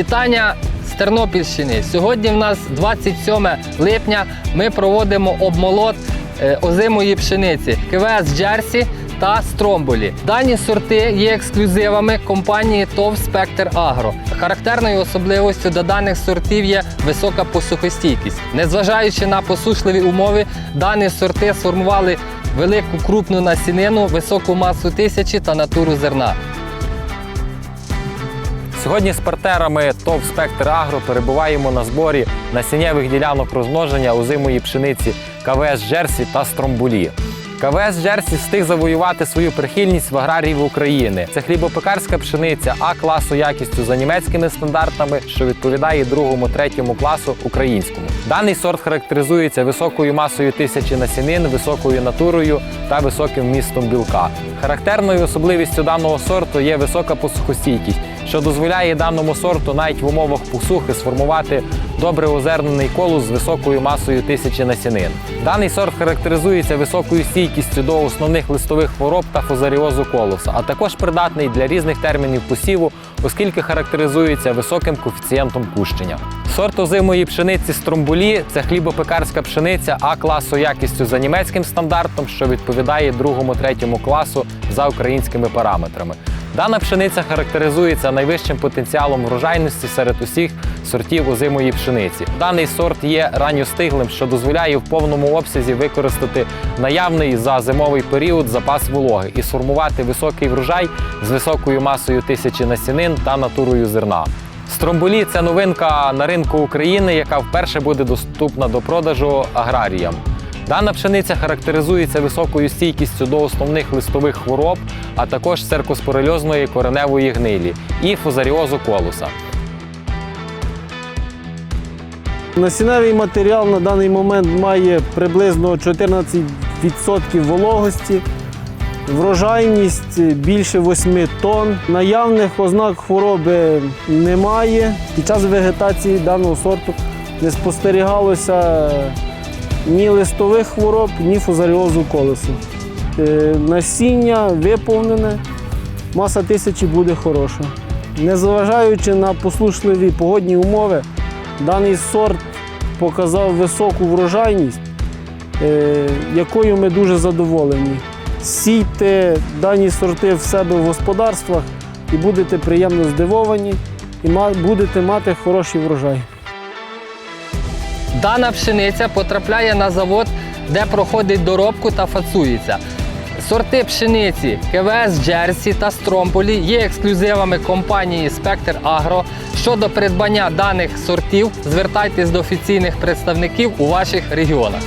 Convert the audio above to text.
Вітання з Тернопільщини. Сьогодні в нас 27 липня. Ми проводимо обмолот е, озимої пшениці КВС Джерсі та Стромболі. Дані сорти є ексклюзивами компанії ТОВ Спектр Агро. Характерною особливостю до даних сортів є висока посухостійкість. Незважаючи на посушливі умови, дані сорти сформували велику крупну насінину, високу масу тисячі та натуру зерна. Сьогодні з партнерами ТОВ Спектр Агро перебуваємо на зборі насіннєвих ділянок розмноження озимої пшениці КВС Джерсі та Стромбулі. КВС Джерсі встиг завоювати свою прихильність в аграріїв України. Це хлібопекарська пшениця А класу якістю за німецькими стандартами, що відповідає другому, третьому класу українському. Даний сорт характеризується високою масою тисячі насінин, високою натурою та високим вмістом білка. Характерною особливістю даного сорту є висока посухостійкість, що дозволяє даному сорту навіть в умовах посухи сформувати добре озернений колос з високою масою тисячі насінин. Даний сорт характеризується високою стійкістю до основних листових хвороб та фузаріозу колоса, а також придатний для різних термінів посіву, оскільки характеризується високим коефіцієнтом кущення. Сорт озимої пшениці стромбулі це хлібопекарська пшениця А класу якістю за німецьким стандартом, що відповідає другому третьому класу за українськими параметрами. Дана пшениця характеризується найвищим потенціалом врожайності серед усіх сортів озимої пшениці. Даний сорт є ранньостиглим, що дозволяє в повному обсязі використати наявний за зимовий період запас вологи і сформувати високий врожай з високою масою тисячі насінин та натурою зерна. Стромболі це новинка на ринку України, яка вперше буде доступна до продажу аграріям. Дана пшениця характеризується високою стійкістю до основних листових хвороб, а також церкоспорельозної кореневої гнилі і фузаріозу колоса. Насінневий матеріал на даний момент має приблизно 14% вологості, врожайність більше 8 тонн. Наявних ознак хвороби немає. Під час вегетації даного сорту не спостерігалося ні листових хвороб, ні фузаріозу колесу. Е, Насіння виповнене, маса тисячі буде хороша. Незважаючи на послушливі погодні умови, Даний сорт показав високу врожайність, е, якою ми дуже задоволені. Сійте дані сорти в себе в господарствах і будете приємно здивовані, і будете мати хороший врожай. Дана пшениця потрапляє на завод, де проходить доробку та фацується. Сорти пшениці КВС Джерсі та Стромполі є ексклюзивами компанії Спектр Агро. Щодо придбання даних сортів, звертайтесь до офіційних представників у ваших регіонах.